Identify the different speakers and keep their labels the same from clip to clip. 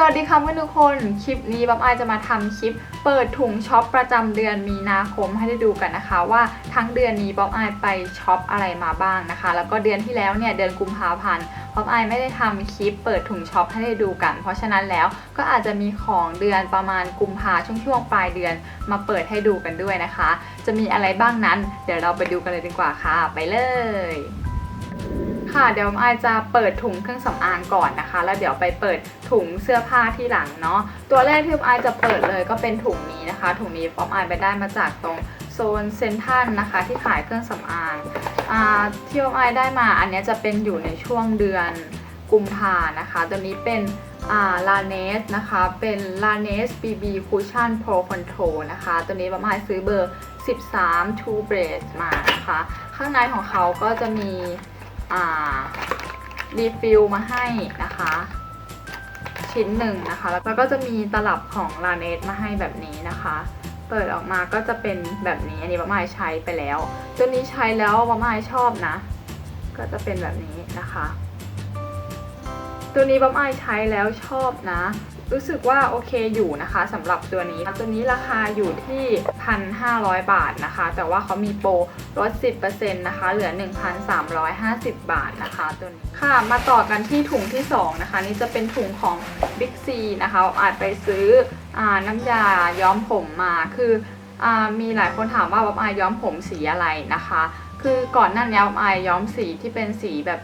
Speaker 1: สวัสดีค่ะเพื่อนทุกคน คลิปนี้บ๊อบอายจะมาทำคลิป เปิดถุงช็อปประจำเดือนมีนาคมให้ได้ดูกันนะคะ ว่าทั้งเดือนนี้บ๊อบอายไปช็อปอะไรมาบ้างนะคะ แล้วก็เดือนที่แล้วเนี่ยเดือนกุมภาพันธ์บ๊อบอายไม่ได้ทำคลิปเปิดถุงช็อปให้ได้ดูกัน เพราะฉะนั้นแล้วก็อาจจะมีของเดือนประมาณกุมภาช่วงช่วงๆปลายเดือนมาเปิดให้ดูกันด้วยนะคะ จะมีอะไรบ้างนั้น เดี๋ยวเราไปดูกันเลยดีกว่าค่ะ ไปเลย ค่ะเดี๋ยวไอจะเปิดถุงเครื่องสำอางก่อนนะคะ แล้วเดี๋ยวไปเปิดถุงเสื้อผ้าที่หลังเนาะตัวแรกที่ไอจะเปิดเลยก็เป็นถุงนี้นะคะ ถุงนี้ป๊อปอไปได้มาจากตรงโซนเซนทันนะคะที่ขายเครื่องสำอางอ่าที่ป๊อปอได้มาอันนี้จะเป็นอยู่ในช่วงเดือนกุมภานะคะ ตัวนี้เป็นลาเนสนะคะ เป็นลาเนส BB Cushion Pro Control นะคะ ตัวนี้ป๊อปอายซื้อเบอร์ 13 Two Brace มานะคะ ข้างในของเขาก็จะมี รีฟิลมาให้นะคะ ชิ้นหนึ่งนะคะ แล้วก็จะมีตลับของลาเนสมาให้แบบนี้นะคะ เปิดออกมาก็จะเป็นแบบนี้ อันนี้ป้าไม้ใช้ไปแล้ว ตัวนี้ใช้แล้วป้าไม้ชอบนะ ก็จะเป็นแบบนี้นะคะ ตัวนี้ป้าไม้ใช้แล้วชอบนะ รู้สึกว่าโอเคอยู่นะคะสำหรับตัวนี้ ตัวนี้ราคาอยู่ที่ 1,500 บาทนะคะ แต่ว่าเขามีโปรลด 10%นะคะ เหลือ 1,350 บาทนะคะตัวนี้ค่ะ มาต่อกันที่ถุงที่ 2 นะคะ นี่จะเป็นถุงของ Big C นะคะอาจไปซื้ออน้ำยาย้อมผมมาคืออมีหลายคนถามว่าบ๊อบอายย้อมผมสีอะไรนะคะ คือก่อนหน้านี้บ๊อบอายย้อมสีที่เป็นสีแบบ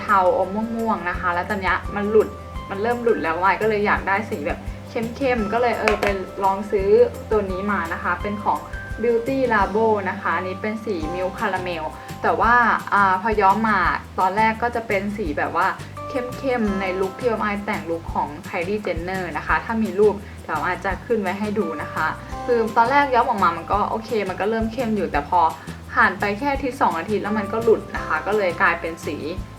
Speaker 1: เทาๆอมม่วงๆนะคะ แล้วตอนเนี้ยมันหลุด มันเริ่มหลุดแล้ววายก็เลยอยากได้สีแบบเข้มๆ ก็เลยเออไปลองซื้อตัวนี้มานะคะ เป็นของ Beauty Labo นะคะ อันนี้เป็นสีมิลคาราเมล แต่ว่าอาพอย้อมมาตอนแรกก็จะเป็นสีแบบว่าเข้มๆ ในลุคที่อมายแต่งลุคของ Kylie Jenner นะคะ ถ้ามีรูปเดี๋ยวอาจจะขึ้นไว้ให้ดูนะคะ คือตอนแรกย้อมออกมามันก็โอเค มันก็เริ่มเข้มอยู่แต่พอผ่านไปแค่ทิตย์สองอาทิตย์แล้วมันก็หลุดนะคะ ก็เลยกลายเป็นสี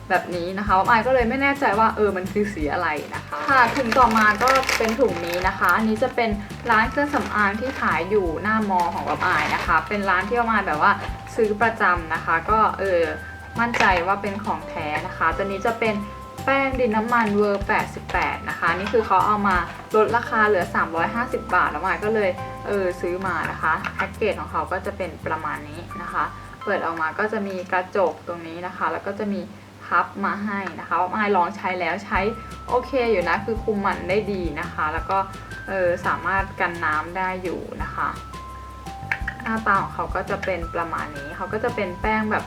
Speaker 1: แบบนี้นะคะอายก็เลยไม่แน่ใจว่าเออมันคือสีอะไรนะคะค่ะถุงต่อมาก็เป็นถุงนี้นะคะ อันนี้จะเป็นร้านเครื่องสำอางที่ขายอยู่หน้ามอของอายนะคะ เป็นร้านที่อายแบบว่าซื้อประจำนะคะ ก็เออมั่นใจว่าเป็นของแท้นะคะ ตัวนี้จะเป็นแป้งดินน้ำมันเวอร์ 88 นะคะ นี่คือเขาเอามาลดราคาเหลือ 350 บาท แล้วอายก็เลยเออซื้อมานะคะแพ็กเกจของเขาก็จะเป็นประมาณนี้นะคะ เปิดออกมาก็จะมีกระจกตรงนี้นะคะ แล้วก็จะมี พับมาให้นะคะว่าไม้ลองใช้แล้วใช้โอเคอยู่นะคือคุมมันได้ดีนะคะ แล้วก็เออสามารถกันน้ำได้อยู่นะคะ หน้าตาของเขาก็จะเป็นประมาณนี้เขาก็จะเป็นแป้งแบบ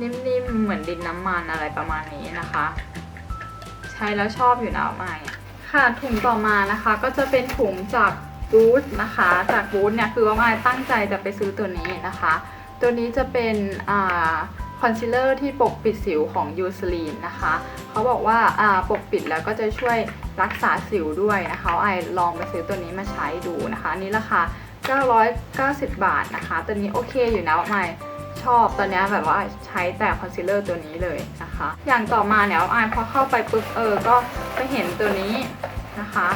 Speaker 1: นิ่มๆเหมือนดินน้ำมันอะไรประมาณนี้นะคะ ใช้แล้วชอบอยู่นะไม่ค่ะถุงต่อมานะคะก็จะเป็นถุงจากบูธนะคะ จากบูธเนี่ยคือว่าไม่ตั้งใจจะไปซื้อตัวนี้นะคะ ตัวนี้จะเป็นอ่า คอนซีลเลอร์ที่ปกปิดสิวของยูซลีนนะคะเขาบอกว่าอ่าปกปิดแล้วก็จะช่วยรักษาสิวด้วยนะคะไอลองไปซื้อตัวนี้มาใช้ดูนะคะอันนี้ราคา 990 บาทนะคะ ตัวนี้โอเคอยู่นะว่าไมชอบตอนนี้แบบว่าใช้แต่คอนซีลเลอร์ตัวนี้เลยนะคะ อย่างต่อมาเนี่ยว่าไอพอเข้าไปปุ๊บเออก็ไปเห็นตัวนี้นะคะ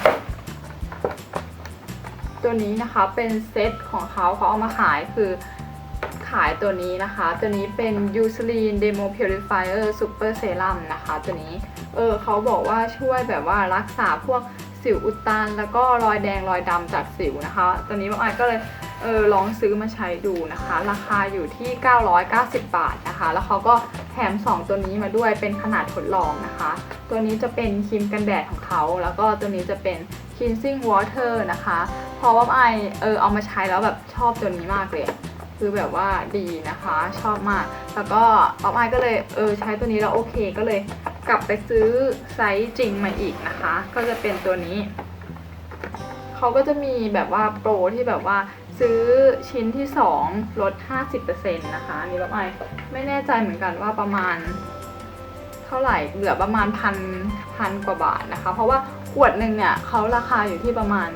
Speaker 1: ตัวนี้นะคะเป็นเซตของเขาเขาเอามาขายคือ ขายตัวนี้นะคะ ตัวนี้เป็น Eucerin Demo Purifier Super Serum นะคะ ตัวนี้ เออเขาบอกว่าช่วยแบบว่ารักษาพวกสิวอุดตัน แล้วก็รอยแดงรอยดำจากสิวนะคะ ตัวนี้บางอันก็เลยเออลองซื้อมาใช้ดูนะคะ ราคาอยู่ที่ 990 บาทนะคะ แล้วเขาก็แถม 2 ตัวนี้มาด้วยเป็นขนาดทดลองนะคะ ตัวนี้จะเป็นครีมกันแดดของเขา แล้วก็ตัวนี้จะเป็น cleansing water นะคะ เพราะว่าไอเออเอามาใช้แล้วแบบชอบตัวนี้มากเลย คือแบบว่าดีนะคะชอบมาก แล้วก็ป๊อปไอก็เลยเออใช้ตัวนี้แล้วโอเคก็เลยกลับไปซื้อไซส์จริงมาอีกนะคะ ก็จะเป็นตัวนี้เขาก็จะมีแบบว่าโปรที่แบบว่าซื้อชิ้นที่ 2 ลด 50%นะคะอันนี้ป๊อปไอไม่แน่ใจเหมือนกันว่าประมาณเท่าไหร่เหลือประมาณพันพันกว่าบาทนะคะ เพราะว่าขวดหนึ่งเนี่ยเขาราคาอยู่ที่ประมาณ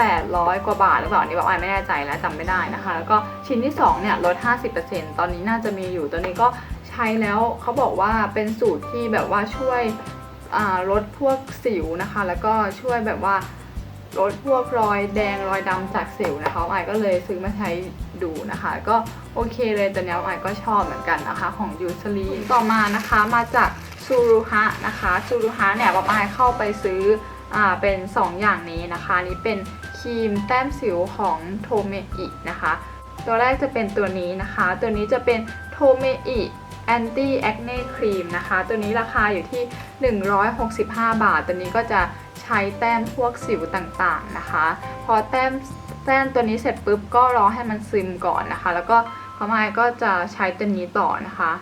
Speaker 1: 800 กว่าบาทหรือเปล่าอันนี่บอกไอไม่แน่ใจแล้วจำไม่ได้นะคะ แล้วก็ชิ้นที่2เนี่ยลด 50%ตอนนี้น่าจะมีอยู่ตัวนี้ก็ใช้แล้วเขาบอกว่าเป็นสูตรที่แบบว่าช่วยลดพวกสิวนะคะ แล้วก็ช่วยแบบว่าลดพวกรอยแดงรอยดำจากสิวนะคะไอก็เลยซื้อมาใช้ดูนะคะ ก็โอเคเลยตัวเนี้ยไอก็ชอบเหมือนกันนะคะ ของยูซลีต่อมานะคะมาจากซูรุฮะนะคะซูรุฮะเนี่ยป๊อปไอเข้าไปซื้ออ่าเป็น 2 อย่างนี้นะคะนนี้เป็น ครีมแต้มสิวของโทเมอินะคะ ตัวแรกจะเป็นตัวนี้นะคะ ตัวนี้จะเป็นโทเมอิแอนตี้แอคเน่ครีมนะคะ ตัวนี้ราคาอยู่ที่ 165 บาท ตัวนี้ก็จะใช้แต้มพวกสิวต่างๆนะคะ พอแต้มแต้มตัวนี้เสร็จปุ๊บก็รอให้มันซึมก่อนนะคะ แล้วก็พอมายก็จะใช้ตัวนี้ต่อนะคะ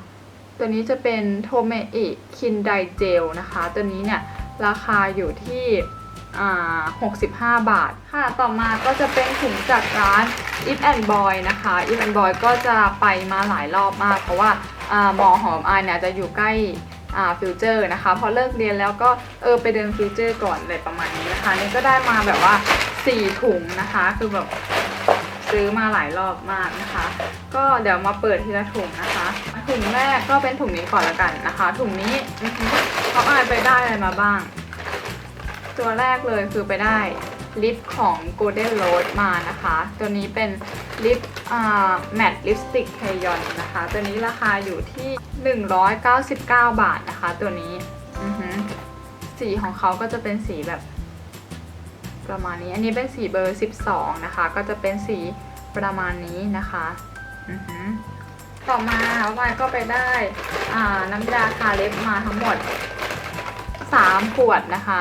Speaker 1: ตัวนี้จะเป็นโทเมอิคินไดเจลนะคะ ตัวนี้เนี่ยราคาอยู่ที่ 65 บาท ค่ะ ต่อมาก็จะเป็นถุงจากร้าน If and Boy นะคะ If and Boy ก็จะไปมาหลายรอบมาก เพราะว่าหมอหอมอายเนี่ยจะอยู่ใกล้ฟิวเจอร์นะคะ พอเลิกเรียนแล้วก็เออไปเดินฟิวเจอร์ก่อนอะไรประมาณนี้นะคะ นี่ก็ได้มาแบบว่า 4 ถุงนะคะ คือแบบซื้อมาหลายรอบมากนะคะ ก็เดี๋ยวมาเปิดทีละถุงนะคะ ถุงแรกก็เป็นถุงนี้ก่อนละกันนะคะ ถุงนี้หอเขาอายไปได้อะไรมาบ้าง ตัวแรกเลยคือไปได้ลิปของ Golden Rose มานะคะ ตัวนี้เป็นลิปแมตต์ลิปสติกเฮยอนนะคะ ตัวนี้ราคาอยู่ที่ 199 บาทนะคะ ตัวนี้สีของเขาก็จะเป็นสีแบบประมาณนี้ อันนี้เป็นสีเบอร์ 12 นะคะ ก็จะเป็นสีประมาณนี้นะคะต่อมาวายก็ไปได้น้ำยาทาเล็บมาทั้งหมด 3 ขวดนะคะ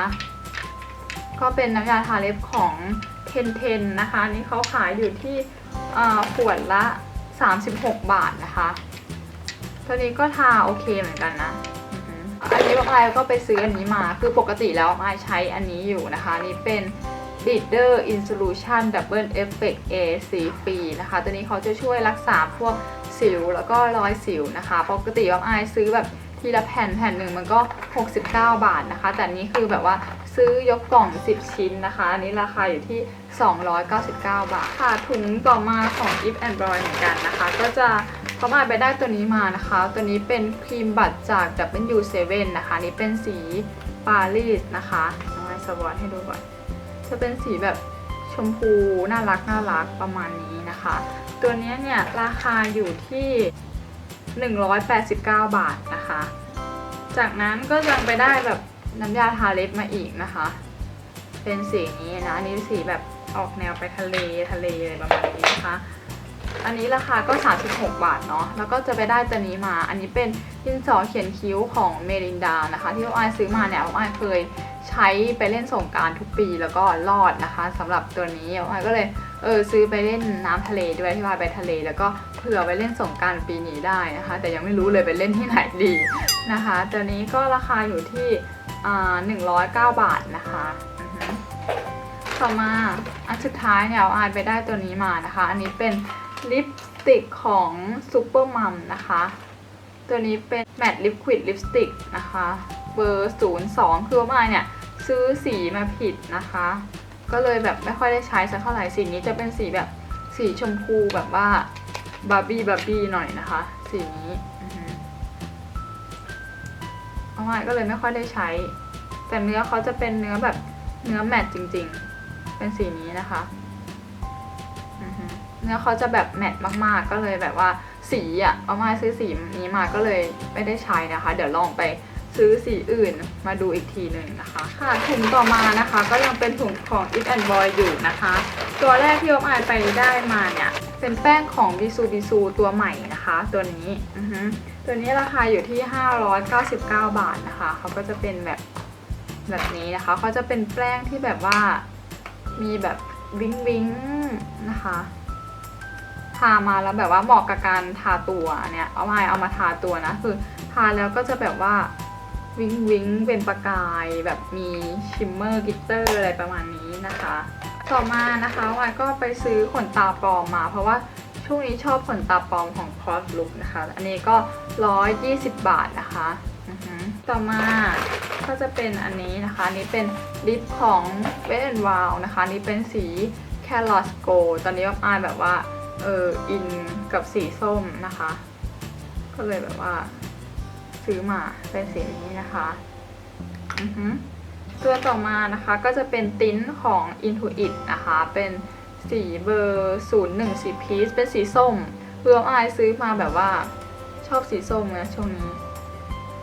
Speaker 1: ก็เป็นน้ำยาทาเล็บของเทนเทนนะคะนนี้เขาขายอยู่ที่ขวดละ 36 บาทนะคะ ตัวนี้ก็ทาโอเคเหมือนกันนะ อันนี้บางไอก็ไปซื้ออันนี้มาคือปกติแล้วไอใช้อันนี้อยู่นะคะนี่เป็น Bitter in Solution Double Effect A สีฟีนะคะ ตัวนี้เขาจะช่วยรักษาพวกสิวแล้วก็รอยสิวนะคะ ปกติบางไอซื้อแบบ ทีละแผ่นแผ่นหนึ่งมันก็ 69 บาทนะคะ แต่นี้คือแบบว่าซื้อยกกล่อง 10 ชิ้นนะคะ อันนี้ราคาอยู่ที่ 299 บาท ค่ะถุงต่อมาของ If and Boy เหมือนกันนะคะ ก็จะเขามาไปได้ตัวนี้มานะคะ ตัวนี้เป็นครีมบัตรจาก W7 นะคะนนี่เป็นสีปารีสนะคะเอาไว้สวอตให้ดูก่อนจะเป็นสีแบบชมพูน่ารักน่ารักประมาณนี้นะคะ ตัวนี้เนี่ยราคาอยู่ที่ 189 บาทนะคะ จากนั้นก็ยังไปได้แบบน้ำยาทาเล็บมาอีกนะคะ เป็นสีนี้นะ อันนี้สีแบบออกแนวไปทะเลทะเลอะไรประมาณนี้นะคะ อันนี้ราคาก็ 36 บาทเนาะ แล้วก็จะไปได้ตัวนี้มา อันนี้เป็นดินสอเขียนคิ้วของเมรินดานะคะ ที่อ้อยซื้อมาเนี่ยอ้อยเคยใช้ไปเล่นสงการทุกปีแล้วก็รอดนะคะสำหรับตัวนี้อ้อยก็เลย เออซื้อไปเล่นน้ำทะเลด้วยที่ว่าไปทะเล แล้วก็เผื่อไปเล่นสงการปีนี้ได้นะคะ แต่ยังไม่รู้เลยไปเล่นที่ไหนดีนะคะตัวนี้ก็ราคาอยู่ที่หนึ่งร้อ่า109บาทนะคะต่อมาอันสุดท้ายเนี่ยอ้อยไปได้ตัวนี้มานะคะ อันนี้เป็นลิปสติกของซูเปอร์มัมนะคะ ตัวนี้เป็นแมตต์ลิปควิดลิปสติกนะคะ เบอร์ 02 คือว่าเนี่ยซื้อสีมาผิดนะคะ ก็เลยแบบไม่ค่อยได้ใช้สักเท่าไหร่สีนี้จะเป็นสีแบบสีชมพูแบบว่าบาร์บี้บาร์บี้หน่อยนะคะ สีนี้เอามาก็เลยไม่ค่อยได้ใช้ แต่เนื้อเขาจะเป็นเนื้อแบบเนื้อแมตต์จริง ๆ เป็นสีนี้นะคะเนื้อเขาจะแบบแมตต์มากๆ ก็เลยแบบว่าสีอะเอามาซื้อสีนี้มาก็เลยไม่ได้ใช้นะคะ เดี๋ยวลองไป ซื้อสีอื่นมาดูอีกทีหนึ่งนะคะ ค่ะถุงต่อมานะคะก็ยังเป็นถุงของ It and Boy อยู่นะคะ ตัวแรกที่ออมอายไปได้มาเนี่ยเป็นแป้งของบิซูบิซูตัวใหม่นะคะ ตัวนี้ตัวนี้ราคาอยู่ที่ 599 บาทนะคะเขาก็จะเป็นแบบแบบนี้นะคะเขาจะเป็นแป้งที่แบบว่ามีแบบวิงวิงนะคะทามาแล้วแบบว่าเหมาะกับการทาตัวเนี่ยเอามาเอามาทาตัวนะคือทาแล้วก็จะแบบว่า วิงวิงเป็นประกายแบบมีชิมเมอร์กิตเตอร์อะไรประมาณนี้นะคะ ต่อมานะคะวายก็ไปซื้อขนตาปลอมมา เพราะว่าช่วงนี้ชอบขนตาปลอมของ Cross Look นะคะ อันนี้ก็ 120 บาทนะคะต่อมาก็จะเป็นอันนี้นะคะนี้เป็นลิปของ w e t n Wild นะคะนนี่เป็นสี Carrot Gold ตอนนี้อายแบบว่าเอออินกับสีส้มนะคะ ก็เลยแบบว่า ซื้อมาเป็นสีนี้นะคะตัวต่อมานะคะก็จะเป็นติ้นของ Intuit นะคะ เป็นสีเบอร์ 01สีพีชเป็นสีส้มเพื่ออายซื้อมาแบบว่าชอบสีส้มนะช่วงนี้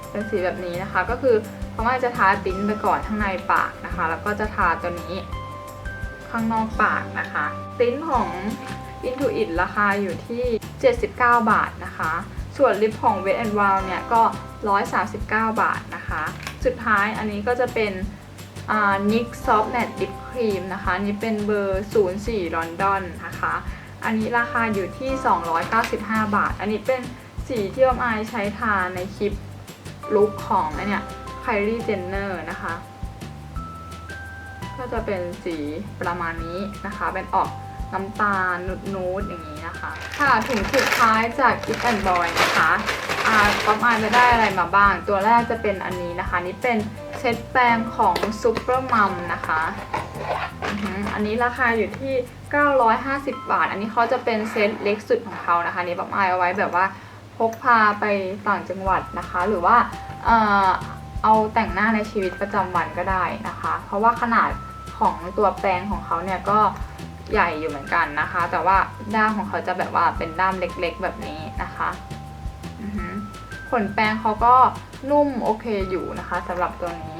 Speaker 1: เป็นสีแบบนี้นะคะ ก็คือเขาอาจจะทาติ้นไปก่อนข้างในปากนะคะ แล้วก็จะทาตัวนี้ข้างนอกปากนะคะ ติ้นของ Intuit ราคาอยู่ที่ 79 บาทนะคะ ส่วนลิปของ Wet n Wild เนี่ยก็ 139 บาทนะคะ สุดท้ายอันนี้ก็จะเป็น NYX Soft Matte Lip Cream นะคะนนี้เป็นเบอร์ 04 London นะคะ อันนี้ราคาอยู่ที่ 295 บาท อันนี้เป็นสีที่ออมอายใช้ทาในคลิปลุคของไอเนี่ย Kylie Jenner นะคะ ก็จะเป็นสีประมาณนี้นะคะ เป็นออก น้ำตาลนูดๆอย่างนี้นะคะ ค่ะถุงสุดท้ายจาก If and Boy นะคะอาป๊อปอายจะได้อะไรมาบ้าง ตัวแรกจะเป็นอันนี้นะคะ นี่เป็นเซตแปรงของ Super Mum นะคะอันนี้ราคาอยู่ที่ 950 บาท อันนี้เขาจะเป็นเซตเล็กสุดของเขานะคะนี่ป๊อปอายเอาไว้แบบว่าพกพาไปต่างจังหวัดนะคะ หรือว่าเอ่อเอาแต่งหน้าในชีวิตประจำวันก็ได้นะคะ เพราะว่าขนาดของตัวแปรงของเขาเนี่ยก็ ใหญ่อยู่เหมือนกันนะคะ แต่ว่าด้ามของเขาจะแบบว่าเป็นด้ามเล็กๆ แบบนี้นะคะขนแปรงเขาก็นุ่มโอเคอยู่นะคะสำหรับตัวนี้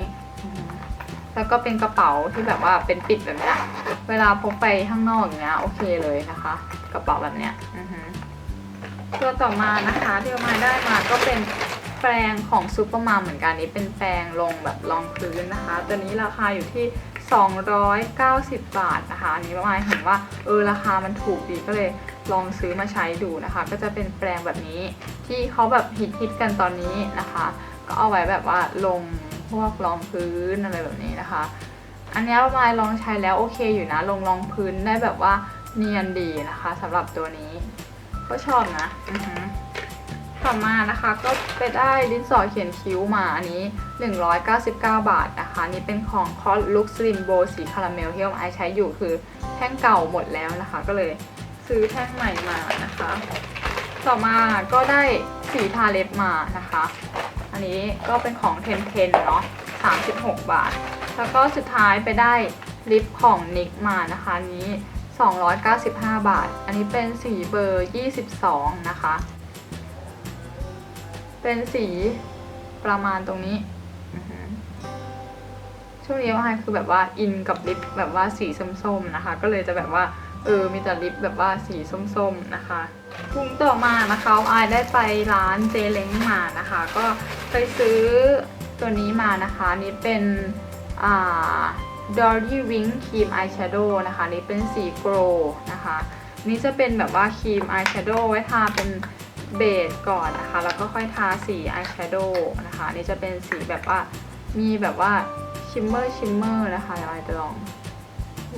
Speaker 1: แล้วก็เป็นกระเป๋าที่แบบว่าเป็นปิดแบบนี้เวลาพกไปข้างนอกอย่างเงี้ยโอเคเลยนะคะ กระเป๋าแบบเนี้ยตัวต่อมานะคะที่เอามาได้มาก็เป็นแปรงของซูเปอร์มัมเหมือนกันนี้เป็นแปรงลงแบบรองพื้นนะคะ ตัวนี้ราคาอยู่ที่ 290 บาทนะคะอันนี้ประมาณเห็นว่าเออราคามันถูกดีก็เลยลองซื้อมาใช้ดูนะคะ ก็จะเป็นแปรงแบบนี้ที่เขาแบบฮิตฮิตๆกันตอนนี้นะคะ ก็เอาไว้แบบว่าลงพวกรองพื้นอะไรแบบนี้นะคะ อันนี้ประมาณลองใช้แล้วโอเคอยู่นะลงรองพื้นได้แบบว่าเนียนดีนะคะสำหรับตัวนี้ก็ชอบนะอือ ต่อมานะคะก็ไปได้ดินสอเขียนคิ้วมาอันนี้ 199 บาทนะคะ นี่เป็นของคอสลุคสลิมโบสีคาราเมลที่ออมไอใช้อยู่คือแท่งเก่าหมดแล้วนะคะ ก็เลยซื้อแท่งใหม่มานะคะ ต่อมาก็ได้สีทาเล็บมานะคะ อันนี้ก็เป็นของเทนเทนเนาะ36 บาท แล้วก็สุดท้ายไปได้ลิปของนิกมานะคะอันนี้ 295 บาท อันนี้เป็นสีเบอร์ 22 นะคะ เป็นสีประมาณตรงนี้อือหือช่วงนี้ว่าไฮคือแบบว่าอินกับลิปแบบว่าสีส้มๆนะคะ ก็เลยจะแบบว่าเออมีแต่ลิปแบบว่าสีส้มๆนะคะพุงต่อมานะคะอายได้ไปร้านเจเล้งมานะคะ ก็ไปซื้อตัวนี้มานะคะอันนี่เป็นอ่า Dory Wing ครีมอายแชโดว์นะคะอันนี่เป็นสีโกลนะคะนี่จะเป็นแบบว่าครีมอายแชโดว์ไว้ทาเป็น เบสก่อนนะคะ แล้วก็ค่อยทาสีอายแชโดว์นะคะนี่จะเป็นสีแบบว่ามีแบบว่าชิมเมอร์ชิมเมอร์นะคะเดี๋ยวไอจะลอง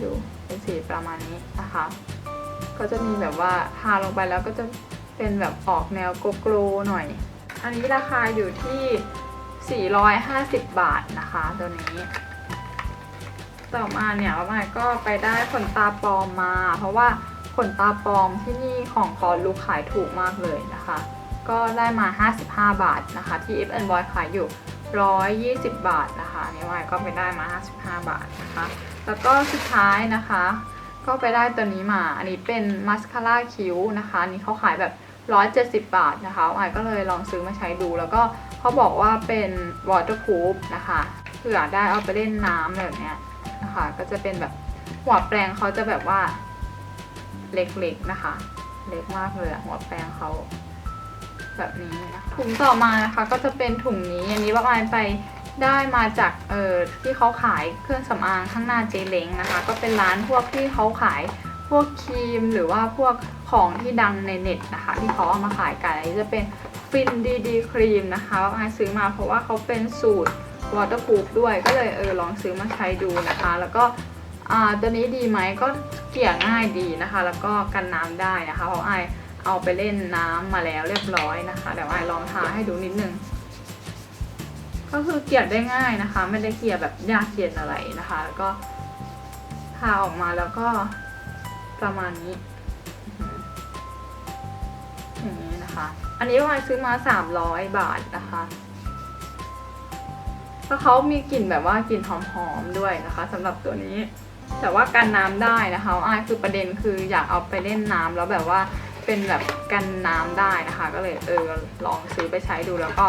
Speaker 1: ดูเป็นสีประมาณนี้นะคะ ก็จะมีแบบว่าทาลงไปแล้วก็จะเป็นแบบออกแนวโกโกลหน่อย อันนี้ราคาอยู่ที่ 450 บาทนะคะตัวนี้ต่อมาเนี่ยประมาณก็ไปได้ขนตาปลอมมา เพราะว่า นตาปลอมที่นี่ของคอลูกขายถูกมากเลยนะคะ ก็ได้มา 55 บาทนะคะ ที่ F N Boy ขายอยู่ 120 บาทนะคะอันนี่วายก็ไปได้มา 55 บาทนะคะ แล้วก็สุดท้ายนะคะ ก็ไปได้ตัวนี้มา อันนี้เป็นมัสคาร่าคิ้วนะคะ อันนี้เขาขายแบบ 170 บาทนะคะอายก็เลยลองซื้อมาใช้ดู แล้วก็เขาบอกว่าเป็น waterproof นะคะเผื่อได้เอาไปเล่นน้ำอะไรแบบเนี้ยนะคะ ก็จะเป็นแบบหัวแปรงเขาจะแบบว่า เล็กๆนะคะ เล็กมากเลยอะหัวแปรงเขาแบบนี้นะคะถุงต่อมานะคะก็จะเป็นถุงนี้อันนี้ว่าอายไปได้มาจากเอ่อที่เขาขายเครื่องสำอางข้างหน้าเจเล้งนะคะ ก็เป็นร้านพวกที่เขาขายพวกครีมหรือว่าพวกของที่ดังในเน็ตนะคะ ที่เขาเอามาขายกันอันนี้จะเป็นฟินดีดีครีมนะคะว่าอายซื้อมาเพราะว่าเขาเป็นสูตร waterproof ด้วยก็เลยเออลองซื้อมาใช้ดูนะคะ แล้วก็ อ่าตัวนี้ดีไหมก็เกี่ยง่ายดีนะคะ แล้วก็กันน้ำได้นะคะเพราะไอเอาไปเล่นน้ำมาแล้วเรียบร้อยนะคะเดี๋ยวไอลองทาให้ดูนิดนึง ก็คือเกี่ยได้ง่ายนะคะ ไม่ได้เกี่ยแบบยากเย็นอะไรนะคะ แล้วก็ทาออกมาแล้วก็ประมาณนี้อย่างนี้นะคะ อันนี้วายซื้อมา300บาทนะคะแล้วเขามีกลิ่นแบบว่ากลิ่นหอมๆด้วยนะคะสำหรับตัวนี้ แต่ว่ากันน้ำได้นะคะอายคือประเด็นคืออยากเอาไปเล่นน้ำแล้วแบบว่าเป็นแบบกันน้ำได้นะคะ ก็เลยเออลองซื้อไปใช้ดูแล้วก็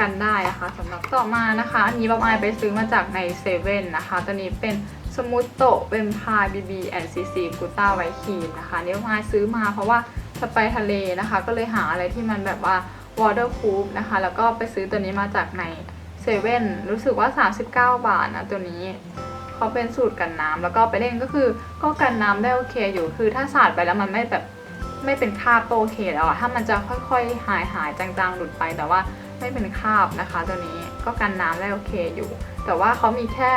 Speaker 1: กันได้นะคะสำหรับต่อมานะคะ อันนี้บ๊อบอายไปซื้อมาจากในเซเว่นนะคะตัวนี้เป็นสมูทโตเป็นพายบีบีแอนซีซีกูต้าไวท์ครีมนะคะนี่บ๊อบอายซื้อมาเพราะว่าจะไปทะเลนะคะ ก็เลยหาอะไรที่มันแบบว่า waterproof นะคะ แล้วก็ไปซื้อตัวนี้มาจากในเซเว่นรู้สึกว่า 39 บาทนะตัวนี้ เขาเป็นสูตรกันน้ำแล้วก็ไปเล่นก็คือ ก็กันน้ำได้โอเคอยู่ คือถ้าสาดไปแล้วมันไม่แบบไม่เป็นคราบก็โอเคแล้วอะถ้ามันจะค่อยๆ หายหายจางๆหลุดไปแต่ว่าไม่เป็นคราบนะคะ ตัวนี้ก็กันน้ำได้โอเคอยู่ แต่ว่าเขามีแค่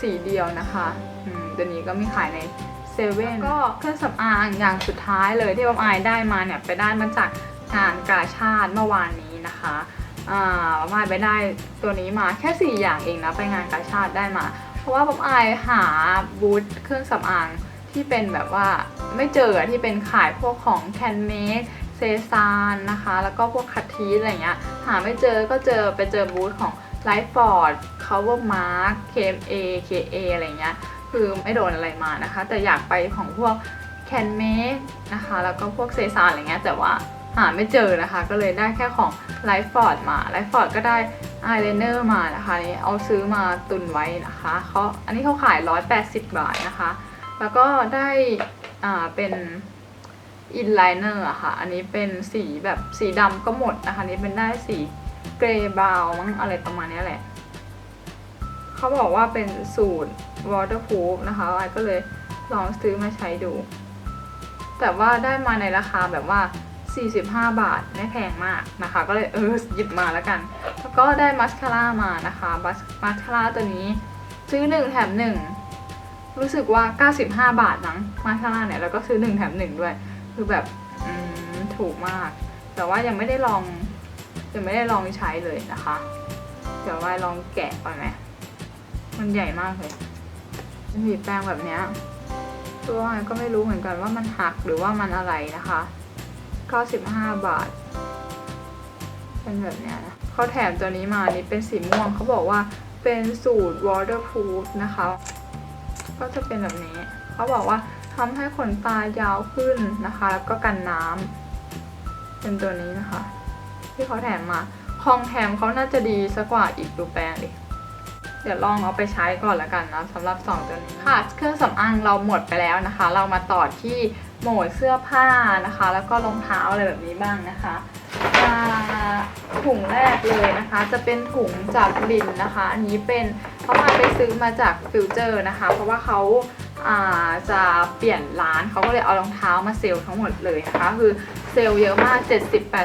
Speaker 1: สีเดียวนะคะอืมตัวนี้ก็มีขายในเซเว่นก็เครื่องสำอางอย่างสุดท้ายเลยที่บ๊อบอายได้มาเนี่ยไปได้มาจากงานกาชาติเมื่อวานนี้นะคะอ่าประมาณไปได้ตัวนี้มาแค่ 4 อย่างเองนะไปงานกาชาติได้มา ราะว่าผมอายหาบูธเครื่องสำอางที่เป็นแบบว่าไม่เจอที่เป็นขายพวกของแคนเมสเซซานนะคะ แล้วก็พวกคัตทีอะไรเงี้ย หาไม่เจอก็เจอไปเจอบูธของ l i f e f o r d Cover Mark KMA KA อะไรเงี้ย คือไม่โดนอะไรมานะคะ แต่อยากไปของพวกแคนเมสนะคะ แล้วก็พวกเซซานอะไรเงี้ย แต่ว่า หาไม่เจอนะคะ ก็เลยได้แค่ของไลฟ์ฟอร์ดมาไลฟ์ฟอร์ดก็ได้อายไลเนอร์มานะคะนี่เอาซื้อมาตุนไว้นะคะเขาอันนี้เขาขาย 180 บาทนะคะ แล้วก็ได้อ่าเป็นอินไลเนอร์อะค่ะ อันนี้เป็นสีแบบสีดำก็หมดนะคะนี้เป็นได้สีเกรย์บราวน์มั้งอะไรประมาณนี้แหละ เขาบอกว่าเป็นสูตร waterproof นะคะอายก็เลยลองซื้อมาใช้ดู แต่ว่าได้มาในราคาแบบว่า 45 บาทไม่แพงมากนะคะ ก็เลยเออหยิบมาแล้วกัน แล้วก็ได้มัสคาร่ามานะคะมัสมัสคาร่าตัวนี้ซื้อ 1 แถม 1 รู้สึกว่า 95 บาทนั้งมัสคาร่าเนี่ยแล้วก็ซื้อ 1 แถม 1 ด้วย คือแบบอืมถูกมาก แต่ว่ายังไม่ได้ลองยังไม่ได้ลองใช้เลยนะคะ เดี๋ยวว่าลองแกะก่อนไหมมันใหญ่มากเลยเป็นผีแปลงแบบเนี้ยตัวอายก็ไม่รู้เหมือนกันว่ามันหักหรือว่ามันอะไรนะคะ 95 บาท เป็นแบบเนี้ยนะเขาแถมตัวนี้มานี่เป็นสีม่วงเขาบอกว่าเป็นสูตร waterproof นะคะ ก็จะเป็นแบบนี้ เขาบอกว่าทำให้ขนตายาวขึ้นนะคะ แล้วก็กันน้ำเป็นตัวนี้นะคะ ที่เขาแถมมา ของแถมเขาน่าจะดีสักกว่าอีกดูแปลงดิ ดี๋ยวลองเอาไปใช้ก่อนละกันนะสำหรับ2ตัวนี้ค่ะเครื่องสำอางเราหมดไปแล้วนะคะ เรามาต่อที่โหมดเสื้อผ้านะคะ แล้วก็รองเท้าอะไรแบบนี้บ้างนะคะถุงแรกเลยนะคะ จะเป็นถุงจากลินนะคะ อันนี้เป็นเขามาไปซื้อมาจากฟิวเจอร์นะคะ เพราะว่าเขาาจะเปลี่ยนร้านเขาก็เลยเอารองเท้ามาเซลล์ทั้งหมดเลยนะคะ คือเซลล์เยอะมาก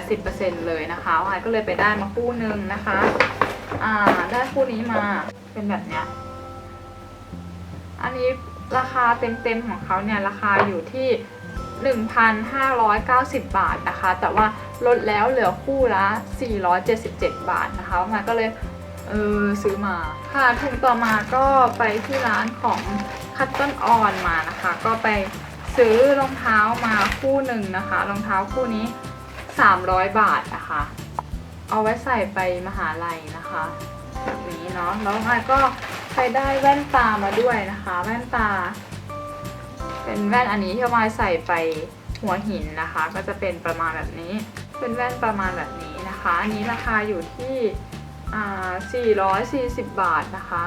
Speaker 1: 70-80%เลยนะคะอายก็เลยไปได้มาคู่หนึ่งนะคะ อ่า ได้คู่นี้มา เป็นแบบเนี้ย อันนี้ราคาเต็มๆของเขาเนี่ย ราคาอยู่ที่ 1,590 บาทนะคะ แต่ว่าลดแล้วเหลือคู่ละ 477 บาทนะคะมันก็เลยเออซื้อมา ค่ะถุงต่อมาก็ไปที่ร้านของคัตตอนออนมานะคะ ก็ไปซื้อรองเท้ามาคู่หนึ่งนะคะ รองเท้าคู่นี้ 300 บาทนะคะ เอาไว้ใส่ไปมหาลัยนะคะแบบนี้เนาะแล้วอาก็ไปได้แว่นตามาด้วยนะคะ แว่นตา เป็นแว่นอันนี้ที่เอามาใส่ไปหัวหินนะคะ ก็จะเป็นประมาณแบบนี้ เป็นแว่นประมาณแบบนี้นะคะอันนี้ราคาอยู่ที่440 บาทนะคะ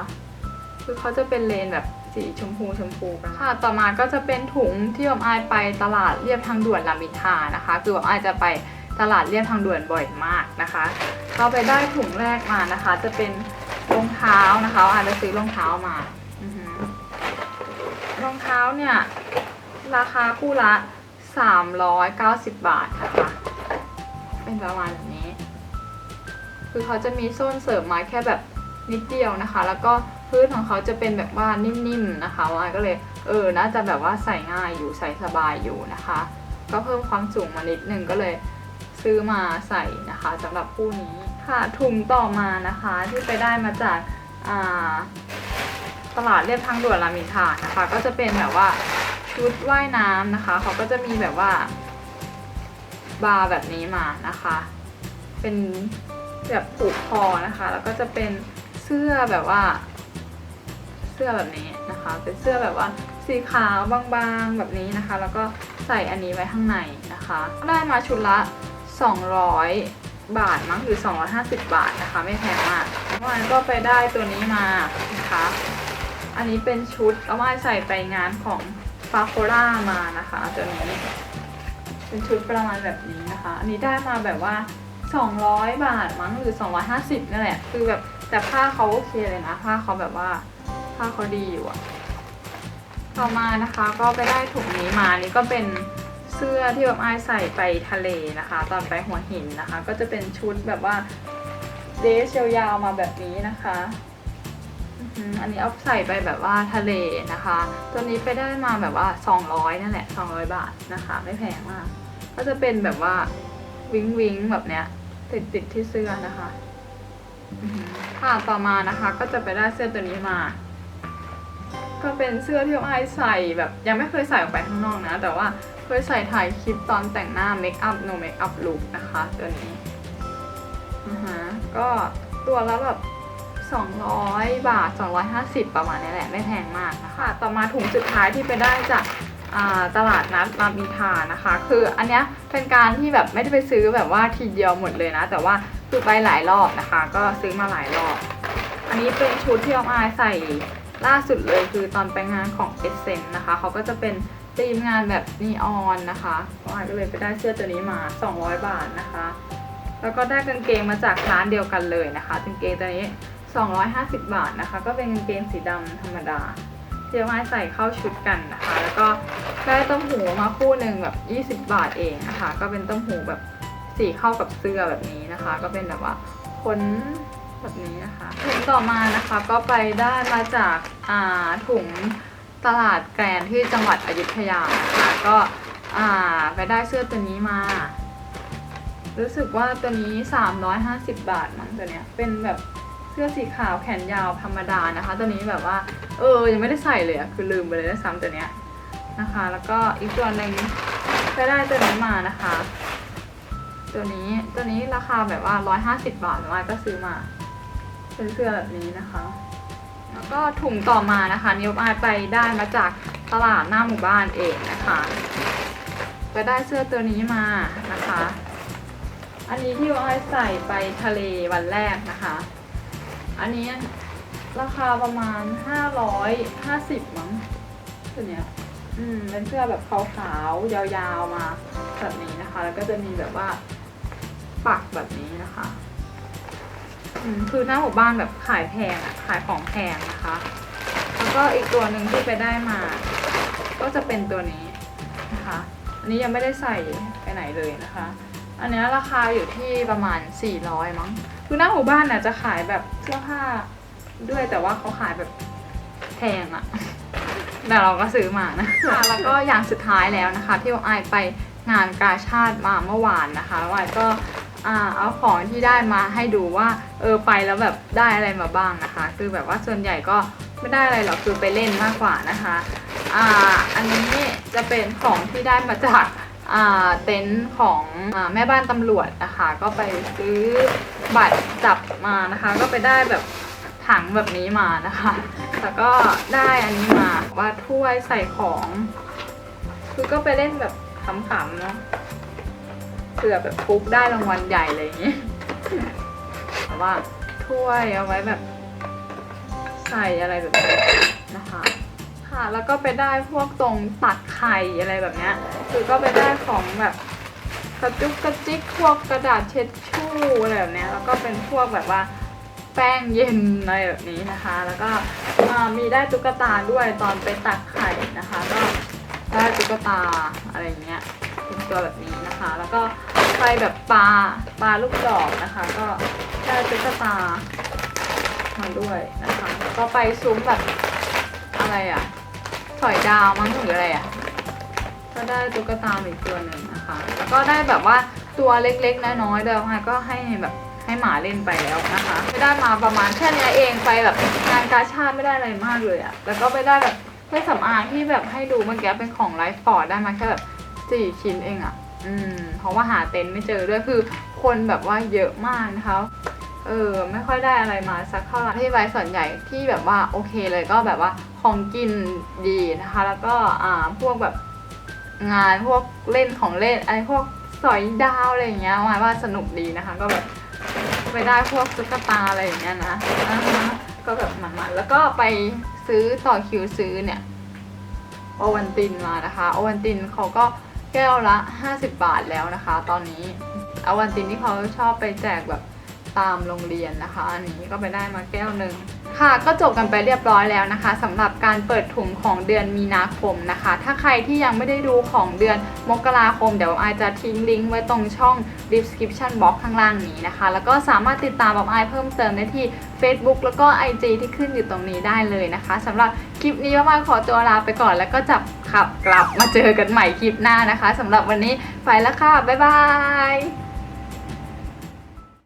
Speaker 1: คือเขาจะเป็นเลนแบบสีชมพูชมพูกันค่ะ ต่อมาก็จะเป็นถุงที่ผมอายไปตลาดเรียบทางด่วนรามอินทานะคะ คือผมอายจะไป ตลาดเรียบทางด่วนบ่อยมากนะคะ เราไปได้ถุงแรกมานะคะ จะเป็นรองเท้านะคะอายไปซื้อรองเท้ามารองเท้าเนี่ยราคาคู่ละ 390 บาทนะคะ เป็นประมาณแบบนี้ คือเขาจะมีส้นเสริมมาแค่แบบนิดเดียวนะคะ แล้วก็พื้นของเขาจะเป็นแบบว่านิ่มๆนะคะว่าก็เลยเออน่าจะแบบว่าใส่ง่ายอยู่ใส่สบายอยู่นะคะ ก็เพิ่มความสูงมานิดนึงก็เลย ซื้อมาใส่นะคะสำหรับคู่นี้ค่ะถุงต่อมานะคะที่ไปได้มาจากาตลาดเรียบทางด่วนรามินทานะคะ ก็จะเป็นแบบว่าชุดว่ายน้ำนะคะ เขาก็จะมีแบบว่า บาร์แบบนี้มานะคะ เป็นแบบผูกคอนะคะ แล้วก็จะเป็นเสื้อแบบว่า เสื้อแบบนี้นะคะ เป็นเสื้อแบบว่าสีขาวบางๆแบบนี้นะคะ แล้วก็ใส่อันนี้ไว้ข้างในนะคะ ได้มาชุดละ 200 บาทมั้งหรือ 250 บาทนะคะ ไม่แพงมากเมื่อวานก็ไปได้ตัวนี้มานะคะ อันนี้เป็นชุดเอามาใส่ไปงานของฟาโคล่ามานะคะตัวนี้ เป็นชุดประมาณแบบนี้นะคะ อันนี้ได้มาแบบว่า 200 บาทมั้งหรือ 250นั่นแหละคือแบบแต่ผ้าเขาโอเคเลยนะผ้าเขาแบบว่าผ้าเขาดีอยู่อะต่อมานะคะก็ไปได้ถุงนี้มานี่ก็เป็น เสื้อที่แบบไอใส่ไปทะเลนะคะ ตอนไปหัวหินนะคะ ก็จะเป็นชุดแบบว่าเดชยาวๆมาแบบนี้นะคะอันนี้เอาใส่ไปแบบว่าทะเลนะคะ ตัวนี้ไปได้มาแบบว่า 200 นั่นแหละ 200 บาทนะคะ ไม่แพงมาก ก็จะเป็นแบบว่าวิงวิงแบบเนี้ย ติดติดที่เสื้อนะคะค่ะต่อมานะคะ ก็จะไปได้เสื้อตัวนี้มา ก็เป็นเสื้อที่ไอใส่แบบยังไม่เคยใส่ออกไปข้างนอกนะ แต่ว่า เคยใส่ถ่ายคลิปตอนแต่งหน้าเมคอัพ no เมคอัพลุคนะคะตัวนี้อือฮะก็ตัวละแบบ200 บาท 250 ประมาณนี้แหละไม่แพงมากนะคะต่อมาถุงสุดท้ายที่ไปได้จากตลาดนัดรามอินทานะคะ คืออันเนี้ยเป็นการที่แบบไม่ได้ไปซื้อแบบว่าทีเดียวหมดเลยนะ แต่ว่าคือไปหลายรอบนะคะ ก็ซื้อมาหลายรอบ อันนี้เป็นชุดที่ออมอายใส่ล่าสุดเลยคือตอนไปงานของเอเซนนะคะเขาก็จะเป็น ธีมงานแบบนีออนนะคะออมอายก็เลยไปได้เสื้อตัวนี้มา 200 บาทนะคะ แล้วก็ได้กางเกงมาจากร้านเดียวกันเลยนะคะกางเกงตัวนี้ 250 บาทนะคะ ก็เป็นกางเกงสีดำธรรมดาที่เอามาใส่เข้าชุดกันนะคะ แล้วก็ได้ต้มหูมาคู่หนึ่งแบบ 20 บาทเองนะคะ ก็เป็นต้มหูแบบสีเข้ากับเสื้อแบบนี้นะคะ ก็เป็นแบบว่าขนแบบนี้นะคะถุงต่อมานะคะก็ไปได้มาจากอ่าถุง ตลาดแกรนที่จังหวัดอยุธยานะคะก็อ่าไปได้เสื้อตัวนี้มา รู้สึกว่าตัวนี้ 350 บาทมั้งตัวเนี้ยเป็นแบบเสื้อสีขาวแขนยาวธรรมดานะคะ ตัวนี้แบบว่า เออ ยังไม่ได้ใส่เลยอะคือลืมไปเลยนะซ้ำตัวเนี้ยนะคะ แล้วก็อีกตัวหนึ่งไปได้ตัวนี้มานะคะ ตัวนี้ตัวนี้ราคาแบบว่า 150 บาทมาก็ซื้อมาเป็นเสื้อแบบนี้นะคะ แล้วก็ถุงต่อมานะคะนิวอายไปได้มาจากตลาดหน้าหมู่บ้านเองนะคะไปได้เสื้อตัวนี้มานะคะ อันนี้ที่อายใส่ไปทะเลวันแรกนะคะ อันนี้ราคาประมาณ 550 มั้งตัวเนี้ยอืมเป็นเสื้อแบบขาวๆยาวๆมาแบบนี้นะคะ แล้วก็จะมีแบบว่าปักแบบนี้นะคะ คือหน้าหมู่บ้านแบบขายแพงอะขายของแพงนะคะ แล้วก็อีกตัวหนึ่งที่ไปได้มา ก็จะเป็นตัวนี้นะคะ อันนี้ยังไม่ได้ใส่ไปไหนเลยนะคะ อันเนี้ยราคาอยู่ที่ประมาณ 400 มั้ง คือหน้าหมู่บ้านน่ะจะขายแบบเสื้อผ้าด้วยแต่ว่าเขาขายแบบแพงอะแต่เราก็ซื้อมานะค่ะแล้วก็อย่างสุดท้ายแล้วนะคะ ที่ไอายไปงานกาชาติมาเมื่อวานนะคะแล้วไอายก็ อ่าเอาของที่ได้มาให้ดูว่าเออไปแล้วแบบได้อะไรมาบ้างนะคะ คือแบบว่าส่วนใหญ่ก็ไม่ได้อะไรหรอกคือไปเล่นมากกว่านะคะอ่าอันนี้จะเป็นของที่ได้มาจากอ่าเต็นท์ของอแม่บ้านตำรวจนะคะก็ไปซื้อบัตรจับมานะคะ ก็ไปได้แบบถังแบบนี้มานะคะแล้วก็ได้อันนี้มาว่าถ้วยใส่ของ คือก็ไปเล่นแบบขำๆเนาะ เผื่อแบบฟุกได้รางวัลใหญ่อะไรอย่างงี้แต่ว่าถ้วยเอาไว้แบบใส่อะไรแบบนี้นะคะ ค่ะแล้วก็ไปได้พวกตรงตัดไข่อะไรแบบเนี้ยคือก็ไปได้ของแบบกระจุกกระจิกพวกกระดาษเช็ดชู่อะไรแบบเนี้ยแล้วก็เป็นพวกแบบว่าแป้งเย็นอะไรแบบนี้นะคะ แล้วก็อ่ามีได้ตุ๊กตาด้วยตอนไปตักไข่นะคะ ก็ได้ตุ๊กตาอะไรเงี้ย เป็นตัวแบบนี้นะคะ แล้วก็ไปแบบปลาปลาลูกดอกนะคะ ก็ได้ตุ๊กตามาด้วยนะคะก็ไปซุ้มแบบอะไรอะสอยดาวมั้งหรืออะไรอะก็ได้ตุ๊กตาอีกตัวหนึ่งนะคะ แล้วก็ได้แบบว่าตัวเล็กๆน้อยๆเดิมค่ะก็ให้แบบให้หมาเล่นไปแล้วนะคะไม่ได้มาประมาณแค่นี้เองไปแบบงานกาชาติไม่ได้อะไรมากเลยอะแล้วก็ไม่ได้แบบเครื่องสำอางที่แบบให้ดูเมื่อกี้เป็นของไลฟ์ฟอร์ดได้มาแค่แบบ สี่ชิ้นเองอะอืม เพราะว่าหาเต็นท์ไม่เจอด้วยคือ คนแบบว่าเยอะมากนะคะเออไม่ค่อยได้อะไรมาสักเท่าไหร่ที่ไว้ส่วนใหญ่ที่แบบว่าโอเคเลยก็แบบว่าของกินดีนะคะ แล้วก็อ่าพวกแบบงานพวกเล่นของเล่นอะไรพวกสอยดาวอะไรอย่างเงี้ยหมายว่าสนุกดีนะคะ ก็แบบไปได้พวกตุ๊กตาอะไรอย่างเงี้ยนะอ่าฮะก็แบบมันๆแล้วก็ไปซื้อต่อคิวซื้อเนี่ยโอวันตินมานะคะ โอวันตินเขาก็ แก้วละ 50 บาทแล้วนะคะ ตอนนี้ เอวันตินที่เขาชอบไปแจกแบบ ตามโรงเรียนนะคะ อันนี้ก็ไปได้มาแก้วหนึ่งค่ะก็จบกันไปเรียบร้อยแล้วนะคะสำหรับการเปิดถุงของเดือนมีนาคมนะคะ ถ้าใครที่ยังไม่ได้ดูของเดือนมกราคม เดี๋ยวอาจจะทิ้งลิงก์ไว้ตรงช่อง description box ข้างล่างนี้นะคะ แล้วก็สามารถติดตามแบบไอายเพิ่มเติมได้ที่ Facebook แล้วก็ IG ที่ขึ้นอยู่ตรงนี้ได้เลยนะคะสำหรับคลิปนี้ประมาขอตัวลาไปก่อน แล้วก็จับขับกลับมาเจอกันใหม่คลิปหน้านะคะสำหรับวันนี้ไปแล้วค่ะบ๊ายบาย